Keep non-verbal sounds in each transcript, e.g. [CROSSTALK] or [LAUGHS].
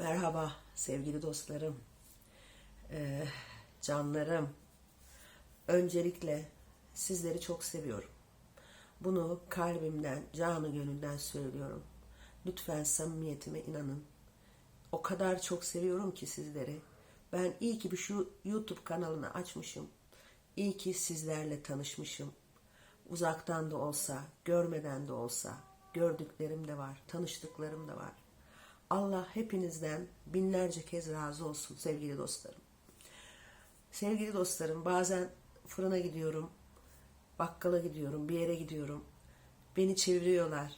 Merhaba sevgili dostlarım, Ee, canlarım. Öncelikle sizleri çok seviyorum. Bunu kalbimden, canı gönülden söylüyorum. Lütfen samimiyetime inanın. O kadar çok seviyorum ki sizleri. Ben iyi ki bir şu YouTube kanalını açmışım. İyi ki sizlerle tanışmışım. Uzaktan da olsa, görmeden de olsa, gördüklerim de var, tanıştıklarım da var. Allah hepinizden binlerce kez razı olsun sevgili dostlarım. Sevgili dostlarım bazen fırına gidiyorum, bakkala gidiyorum, bir yere gidiyorum. Beni çeviriyorlar.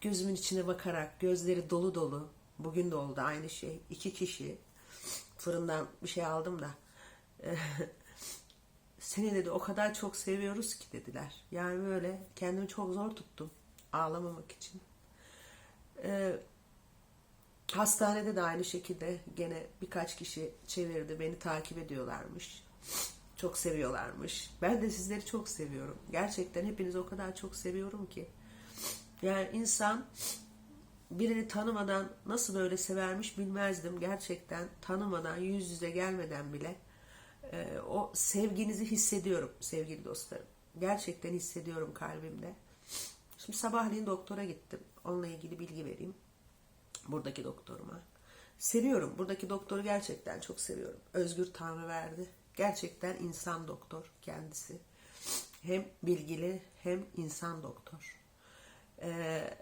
Gözümün içine bakarak gözleri dolu dolu. Bugün de oldu aynı şey. İki kişi fırından bir şey aldım da [LAUGHS] seni dedi o kadar çok seviyoruz ki dediler. Yani böyle kendimi çok zor tuttum ağlamamak için. Ee, Hastanede de aynı şekilde gene birkaç kişi çevirdi. Beni takip ediyorlarmış. Çok seviyorlarmış. Ben de sizleri çok seviyorum. Gerçekten hepinizi o kadar çok seviyorum ki. Yani insan birini tanımadan nasıl böyle severmiş bilmezdim. Gerçekten tanımadan, yüz yüze gelmeden bile e, o sevginizi hissediyorum sevgili dostlarım. Gerçekten hissediyorum kalbimde. Şimdi sabahleyin doktora gittim. Onunla ilgili bilgi vereyim buradaki doktoruma. Seviyorum. Buradaki doktoru gerçekten çok seviyorum. Özgür Tanrıverdi. Gerçekten insan doktor kendisi. Hem bilgili hem insan doktor. Ee,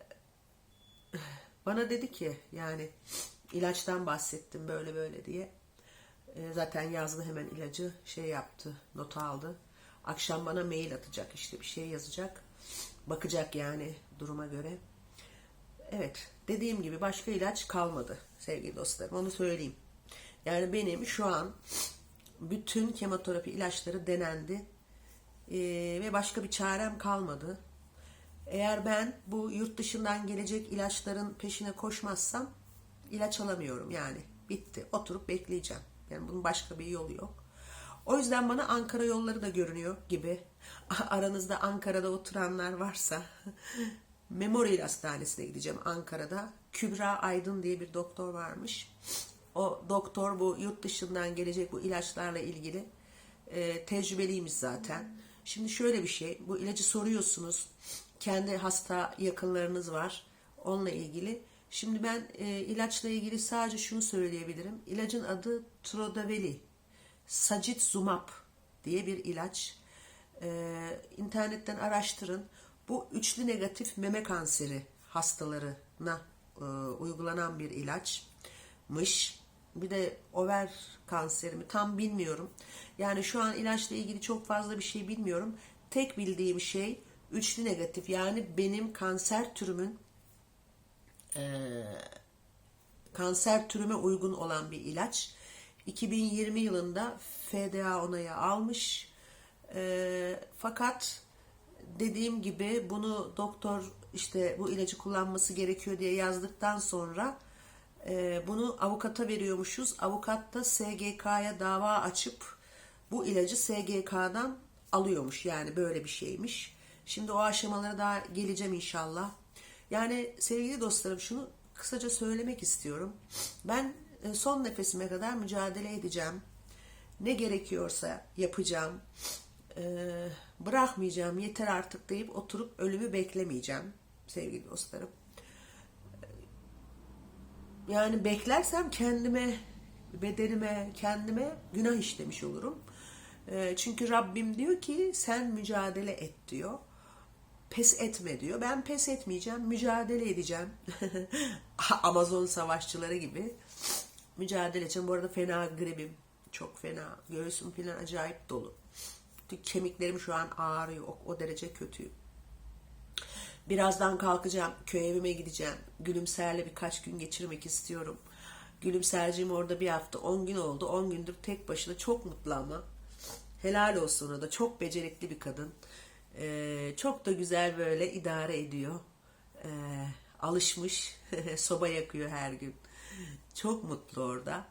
bana dedi ki yani ilaçtan bahsettim böyle böyle diye. Ee, zaten yazdı hemen ilacı şey yaptı not aldı. Akşam bana mail atacak işte bir şey yazacak. Bakacak yani duruma göre. Evet, dediğim gibi başka ilaç kalmadı sevgili dostlarım. Onu söyleyeyim. Yani benim şu an bütün kemoterapi ilaçları denendi Ee, ve başka bir çarem kalmadı. Eğer ben bu yurt dışından gelecek ilaçların peşine koşmazsam ilaç alamıyorum yani. Bitti. Oturup bekleyeceğim. Yani bunun başka bir yolu yok. O yüzden bana Ankara yolları da görünüyor gibi. [LAUGHS] Aranızda Ankara'da oturanlar varsa Memorial Hastanesi'ne gideceğim Ankara'da. Kübra Aydın diye bir doktor varmış. O doktor bu yurt dışından gelecek bu ilaçlarla ilgili e, tecrübeliymiş zaten. Şimdi şöyle bir şey, bu ilacı soruyorsunuz. Kendi hasta yakınlarınız var onunla ilgili. Şimdi ben e, ilaçla ilgili sadece şunu söyleyebilirim. İlacın adı Trodaveli. Sacituzumab diye bir ilaç. E, internetten araştırın. Bu üçlü negatif meme kanseri hastalarına e, uygulanan bir ilaçmış. Bir de over kanseri mi tam bilmiyorum. Yani şu an ilaçla ilgili çok fazla bir şey bilmiyorum. Tek bildiğim şey üçlü negatif yani benim kanser türümün e, kanser türüme uygun olan bir ilaç. 2020 yılında FDA onayı almış. E, fakat dediğim gibi bunu doktor işte bu ilacı kullanması gerekiyor diye yazdıktan sonra e, bunu avukata veriyormuşuz. Avukat da SGK'ya dava açıp bu ilacı SGK'dan alıyormuş. Yani böyle bir şeymiş. Şimdi o aşamalara daha geleceğim inşallah. Yani sevgili dostlarım şunu kısaca söylemek istiyorum. Ben e, son nefesime kadar mücadele edeceğim. Ne gerekiyorsa yapacağım. Ee, bırakmayacağım yeter artık deyip oturup ölümü beklemeyeceğim sevgili dostlarım. Yani beklersem kendime, bedenime, kendime günah işlemiş olurum. Ee, çünkü Rabbim diyor ki sen mücadele et diyor. Pes etme diyor. Ben pes etmeyeceğim, mücadele edeceğim. [LAUGHS] Amazon savaşçıları gibi mücadele edeceğim. Bu arada fena gribim. Çok fena. Göğsüm falan acayip dolu. Kemiklerim şu an ağrıyor. O, o derece kötüyüm. Birazdan kalkacağım. Köy evime gideceğim. Gülümserle birkaç gün geçirmek istiyorum. Gülümserciğim orada bir hafta 10 gün oldu. 10 gündür tek başına çok mutlu ama. Helal olsun ona da. Çok becerikli bir kadın. Ee, çok da güzel böyle idare ediyor. Ee, alışmış. [LAUGHS] Soba yakıyor her gün. Çok mutlu orada.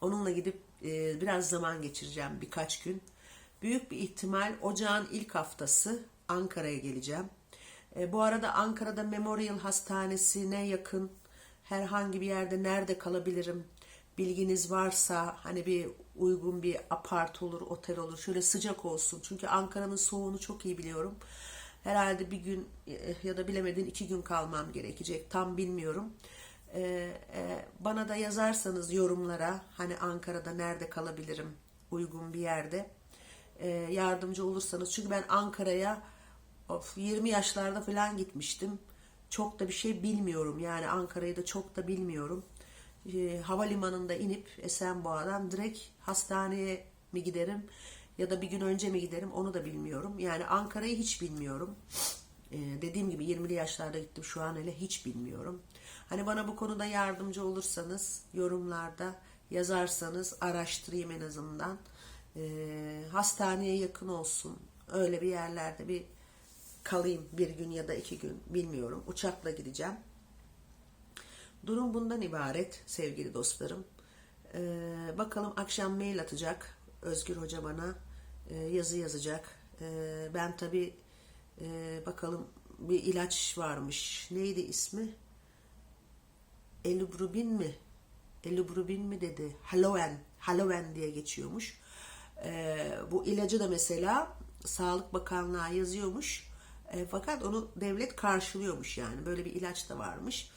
Onunla gidip e, biraz zaman geçireceğim birkaç gün. Büyük bir ihtimal ocağın ilk haftası Ankara'ya geleceğim. E, bu arada Ankara'da Memorial Hastanesi'ne yakın herhangi bir yerde nerede kalabilirim bilginiz varsa hani bir uygun bir apart olur, otel olur. Şöyle sıcak olsun. Çünkü Ankara'nın soğuğunu çok iyi biliyorum. Herhalde bir gün eh, ya da bilemedin iki gün kalmam gerekecek. Tam bilmiyorum. Ee, e, bana da yazarsanız yorumlara hani Ankara'da nerede kalabilirim uygun bir yerde e, yardımcı olursanız. Çünkü ben Ankara'ya of, 20 yaşlarda falan gitmiştim. Çok da bir şey bilmiyorum. Yani Ankara'yı da çok da bilmiyorum. E, havalimanında inip Esenboğa'dan direkt hastaneye mi giderim ya da bir gün önce mi giderim onu da bilmiyorum. Yani Ankara'yı hiç bilmiyorum. E, dediğim gibi 20'li yaşlarda gittim şu an hele hiç bilmiyorum. Hani bana bu konuda yardımcı olursanız yorumlarda yazarsanız araştırayım en azından. E, hastaneye yakın olsun. Öyle bir yerlerde bir kalayım bir gün ya da iki gün bilmiyorum. Uçakla gideceğim. Durum bundan ibaret sevgili dostlarım. Ee, bakalım akşam mail atacak Özgür Hoca bana e, yazı yazacak. Ee, ben tabi bakalım bir ilaç varmış. Neydi ismi? Elubrubin mi? Elubrubin mi dedi? Haloen. Haloen diye geçiyormuş. Ee, bu ilacı da mesela Sağlık Bakanlığı yazıyormuş. E, fakat onu devlet karşılıyormuş yani. Böyle bir ilaç da varmış.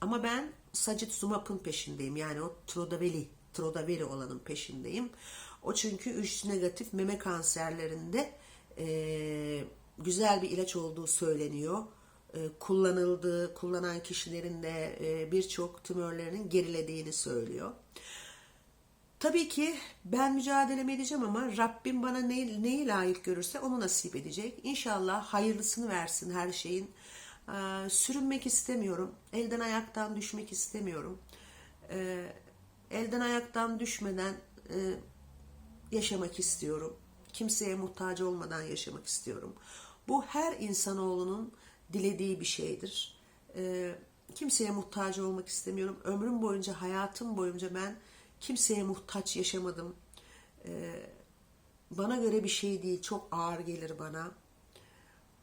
Ama ben Sacituzumab'ın peşindeyim. Yani o Trodaveli, Trodaveli olanın peşindeyim. O çünkü üç negatif meme kanserlerinde e, güzel bir ilaç olduğu söyleniyor. E, kullanıldığı, kullanan kişilerin de e, birçok tümörlerinin gerilediğini söylüyor. Tabii ki ben mücadelemi edeceğim ama Rabbim bana neyi, neyi layık görürse onu nasip edecek. İnşallah hayırlısını versin her şeyin. Ee, sürünmek istemiyorum. Elden ayaktan düşmek istemiyorum. Ee, elden ayaktan düşmeden e, yaşamak istiyorum. Kimseye muhtaç olmadan yaşamak istiyorum. Bu her insanoğlunun dilediği bir şeydir. Ee, kimseye muhtaç olmak istemiyorum. Ömrüm boyunca, hayatım boyunca ben kimseye muhtaç yaşamadım. Ee, bana göre bir şey değil, çok ağır gelir bana.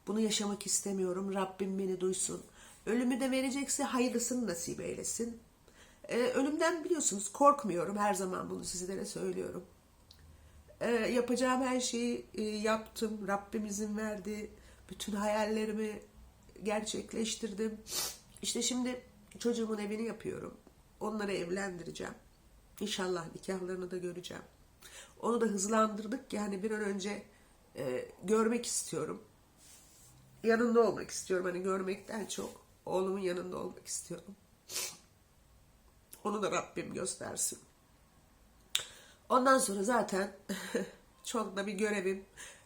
Bunu yaşamak istemiyorum. Rabbim beni duysun. Ölümü de verecekse hayırlısını nasip eylesin. Ee, ölümden biliyorsunuz korkmuyorum. Her zaman bunu sizlere söylüyorum. Ee, yapacağım her şeyi e, yaptım. Rabbim izin verdi. Bütün hayallerimi gerçekleştirdim. İşte şimdi çocuğumun evini yapıyorum. Onları evlendireceğim. İnşallah nikahlarını da göreceğim. Onu da hızlandırdık yani bir an önce e, görmek istiyorum. Yanında olmak istiyorum. Hani görmekten çok oğlumun yanında olmak istiyorum. Onu da Rabbim göstersin. Ondan sonra zaten [LAUGHS] çok da bir görevim,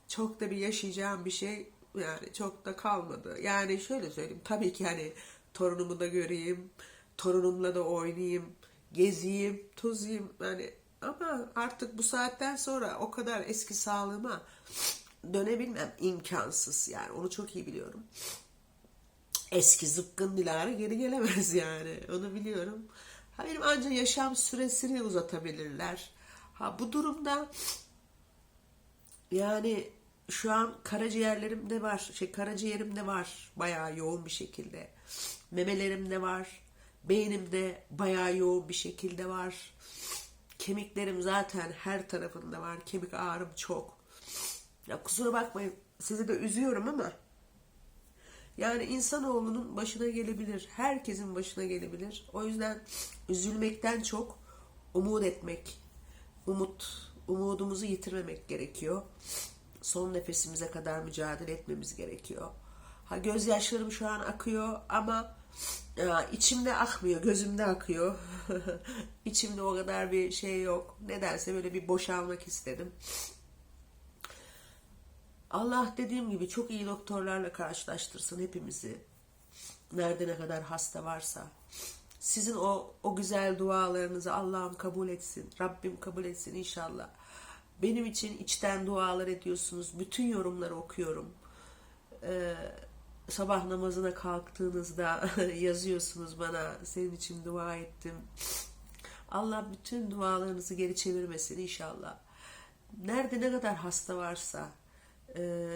çok da bir yaşayacağım bir şey yani çok da kalmadı. Yani şöyle söyleyeyim tabii ki hani torunumu da göreyim, torunumla da oynayayım, geziyim, tozayım yani ama artık bu saatten sonra o kadar eski sağlığıma dönebilmem imkansız yani onu çok iyi biliyorum. Eski zıpkın Dilara geri gelemez yani onu biliyorum. Ha benim ancak yaşam süresini uzatabilirler. Ha bu durumda yani şu an karaciğerlerimde var, şey karaciğerimde var bayağı yoğun bir şekilde. Memelerimde var, beynimde bayağı yoğun bir şekilde var. Kemiklerim zaten her tarafında var. Kemik ağrım çok. Ya kusura bakmayın sizi de üzüyorum ama yani insanoğlunun başına gelebilir. Herkesin başına gelebilir. O yüzden üzülmekten çok umut etmek, umut, umudumuzu yitirmemek gerekiyor. Son nefesimize kadar mücadele etmemiz gerekiyor. Ha gözyaşlarım şu an akıyor ama içimde akmıyor, gözümde akıyor. [LAUGHS] İçimde o kadar bir şey yok. Nedense böyle bir boşalmak istedim. Allah dediğim gibi çok iyi doktorlarla karşılaştırsın hepimizi. Nerede ne kadar hasta varsa. Sizin o o güzel dualarınızı Allah'ım kabul etsin. Rabbim kabul etsin inşallah. Benim için içten dualar ediyorsunuz. Bütün yorumları okuyorum. Ee, sabah namazına kalktığınızda [LAUGHS] yazıyorsunuz bana. Senin için dua ettim. Allah bütün dualarınızı geri çevirmesin inşallah. Nerede ne kadar hasta varsa e,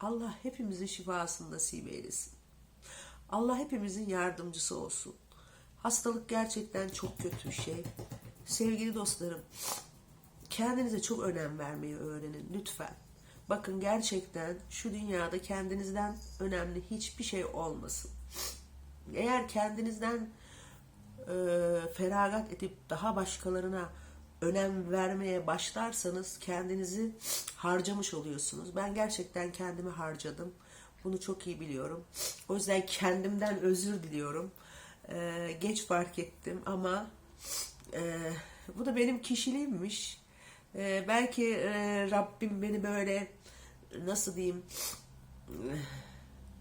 Allah hepimizin şifasını nasip eylesin. Allah hepimizin yardımcısı olsun. Hastalık gerçekten çok kötü bir şey. Sevgili dostlarım, kendinize çok önem vermeyi öğrenin lütfen. Bakın gerçekten şu dünyada kendinizden önemli hiçbir şey olmasın. Eğer kendinizden e, feragat edip daha başkalarına önem vermeye başlarsanız kendinizi harcamış oluyorsunuz. Ben gerçekten kendimi harcadım. Bunu çok iyi biliyorum. O yüzden kendimden özür diliyorum. E, geç fark ettim ama e, bu da benim kişiliğimmiş. E, belki e, Rabbim beni böyle nasıl diyeyim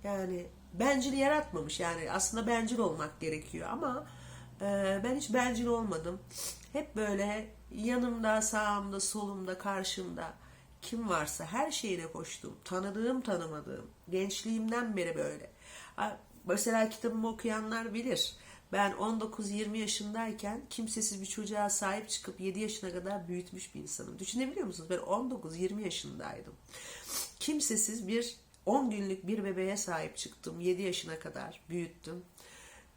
yani bencil yaratmamış yani aslında bencil olmak gerekiyor ama e, ben hiç bencil olmadım. Hep böyle yanımda, sağımda, solumda, karşımda kim varsa her şeyine koştum. Tanıdığım, tanımadığım. Gençliğimden beri böyle. Mesela kitabımı okuyanlar bilir. Ben 19-20 yaşındayken kimsesiz bir çocuğa sahip çıkıp 7 yaşına kadar büyütmüş bir insanım. Düşünebiliyor musunuz? Ben 19-20 yaşındaydım. Kimsesiz bir 10 günlük bir bebeğe sahip çıktım. 7 yaşına kadar büyüttüm.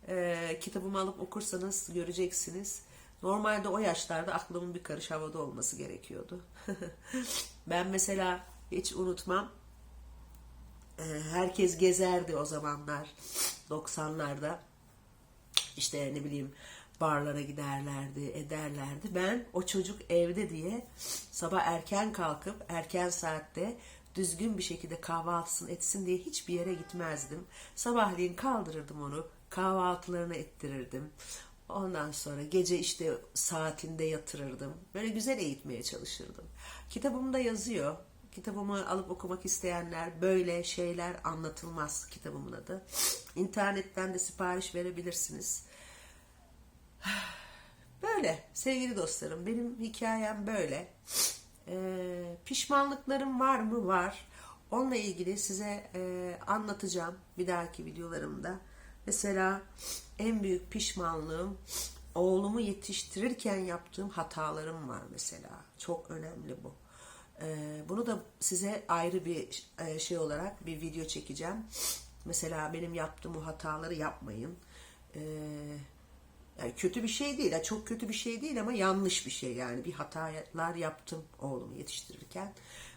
Ee, kitabımı alıp okursanız göreceksiniz. Normalde o yaşlarda aklımın bir karış havada olması gerekiyordu. [LAUGHS] ben mesela hiç unutmam. Ee, herkes gezerdi o zamanlar 90'larda işte ne bileyim barlara giderlerdi, ederlerdi. Ben o çocuk evde diye sabah erken kalkıp erken saatte düzgün bir şekilde kahvaltısını etsin diye hiçbir yere gitmezdim. Sabahleyin kaldırırdım onu, kahvaltılarını ettirirdim. Ondan sonra gece işte saatinde yatırırdım. Böyle güzel eğitmeye çalışırdım. Kitabımda yazıyor. Kitabımı alıp okumak isteyenler böyle şeyler anlatılmaz kitabımın adı. İnternetten de sipariş verebilirsiniz. Böyle sevgili dostlarım benim hikayem böyle. Ee, pişmanlıklarım var mı? Var. Onunla ilgili size e, anlatacağım bir dahaki videolarımda. Mesela en büyük pişmanlığım oğlumu yetiştirirken yaptığım hatalarım var mesela. Çok önemli bu. Ee, bunu da size ayrı bir e, şey olarak bir video çekeceğim. Mesela benim yaptığım o hataları yapmayın. Ee, yani kötü bir şey değil, çok kötü bir şey değil ama yanlış bir şey yani bir hatalar yaptım oğlumu yetiştirirken.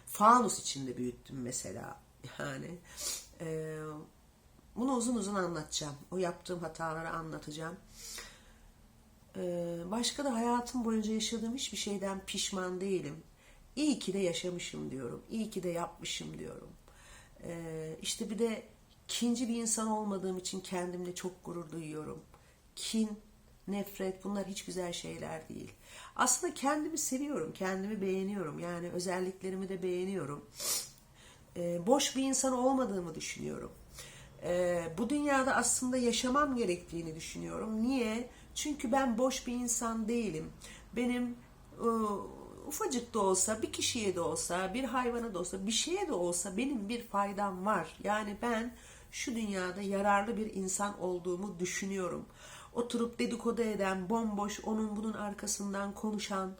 Fanus içinde büyüttüm mesela yani. E, bunu uzun uzun anlatacağım. O yaptığım hataları anlatacağım. E, başka da hayatım boyunca yaşadığım hiçbir şeyden pişman değilim. İyi ki de yaşamışım diyorum. İyi ki de yapmışım diyorum. E, işte bir de ikinci bir insan olmadığım için kendimle çok gurur duyuyorum. Kin, nefret bunlar hiç güzel şeyler değil. Aslında kendimi seviyorum, kendimi beğeniyorum. Yani özelliklerimi de beğeniyorum. Ee, boş bir insan olmadığımı düşünüyorum. Ee, bu dünyada aslında yaşamam gerektiğini düşünüyorum. Niye? Çünkü ben boş bir insan değilim. Benim e, ufacık da olsa, bir kişiye de olsa, bir hayvana da olsa, bir şeye de olsa benim bir faydam var. Yani ben şu dünyada yararlı bir insan olduğumu düşünüyorum oturup dedikodu eden, bomboş onun bunun arkasından konuşan,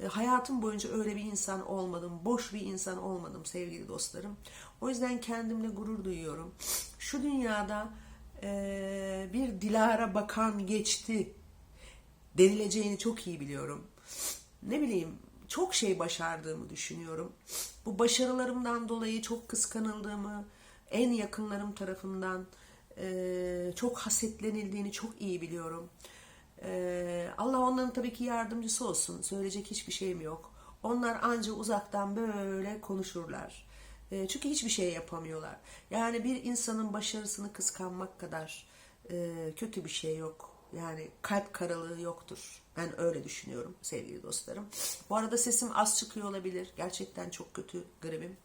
e, hayatım boyunca öyle bir insan olmadım, boş bir insan olmadım sevgili dostlarım. O yüzden kendimle gurur duyuyorum. Şu dünyada e, bir Dilara Bakan geçti denileceğini çok iyi biliyorum. Ne bileyim çok şey başardığımı düşünüyorum. Bu başarılarımdan dolayı çok kıskanıldığımı, en yakınlarım tarafından e, çok hasetlenildiğini çok iyi biliyorum. E, Allah onların tabii ki yardımcısı olsun. Söyleyecek hiçbir şeyim yok. Onlar anca uzaktan böyle konuşurlar. E, çünkü hiçbir şey yapamıyorlar. Yani bir insanın başarısını kıskanmak kadar e, kötü bir şey yok. Yani kalp karalığı yoktur. Ben öyle düşünüyorum sevgili dostlarım. Bu arada sesim az çıkıyor olabilir. Gerçekten çok kötü gribim.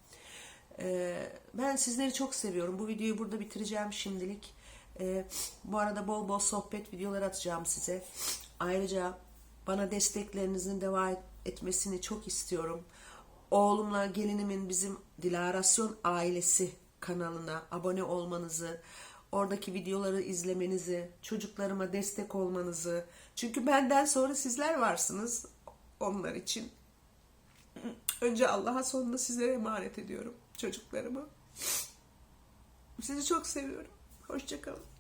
Ee, ben sizleri çok seviyorum. Bu videoyu burada bitireceğim şimdilik. Ee, bu arada bol bol sohbet videoları atacağım size. Ayrıca bana desteklerinizin devam etmesini çok istiyorum. Oğlumla gelinimin bizim Dilarasyon Ailesi kanalına abone olmanızı, oradaki videoları izlemenizi, çocuklarıma destek olmanızı. Çünkü benden sonra sizler varsınız onlar için. Önce Allah'a sonunda sizlere emanet ediyorum çocuklarımı. Sizi çok seviyorum. Hoşçakalın.